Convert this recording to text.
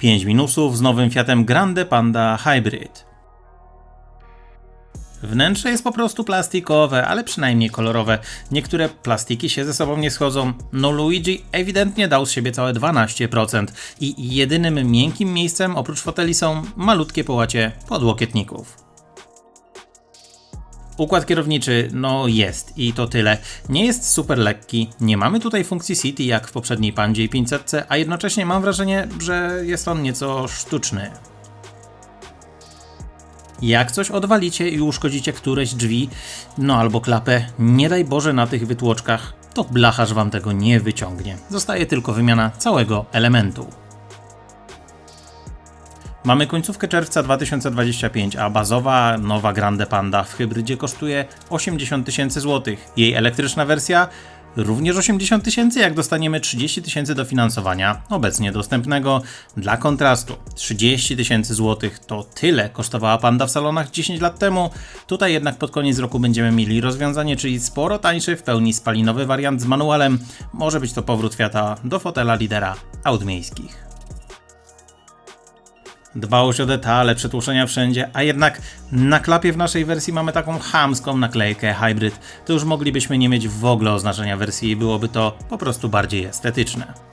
5 minusów z nowym Fiatem Grande Panda Hybrid. Wnętrze jest po prostu plastikowe, ale przynajmniej kolorowe. Niektóre plastiki się ze sobą nie schodzą. No Luigi ewidentnie dał z siebie całe 12% i jedynym miękkim miejscem oprócz foteli są malutkie połacie podłokietników. Układ kierowniczy, no jest i to tyle. Nie jest super lekki, nie mamy tutaj funkcji City jak w poprzedniej Pandzie i 500, a jednocześnie mam wrażenie, że jest on nieco sztuczny. Jak coś odwalicie i uszkodzicie któreś drzwi, no albo klapę, nie daj Boże na tych wytłoczkach, to blacharz wam tego nie wyciągnie. Zostaje tylko wymiana całego elementu. Mamy końcówkę czerwca 2025, a bazowa nowa Grande Panda w hybrydzie kosztuje 80 tysięcy złotych. Jej elektryczna wersja również 80 tysięcy, jak dostaniemy 30 tysięcy dofinansowania obecnie dostępnego. Dla kontrastu 30 tysięcy złotych to tyle kosztowała Panda w salonach 10 lat temu. Tutaj jednak pod koniec roku będziemy mieli rozwiązanie, czyli sporo tańszy, w pełni spalinowy wariant z manualem. Może być to powrót Fiata do fotela lidera aut miejskich. Dbałość o detale, przetłuszczenia wszędzie, a jednak na klapie w naszej wersji mamy taką chamską naklejkę Hybrid, to już moglibyśmy nie mieć w ogóle oznaczenia wersji i byłoby to po prostu bardziej estetyczne.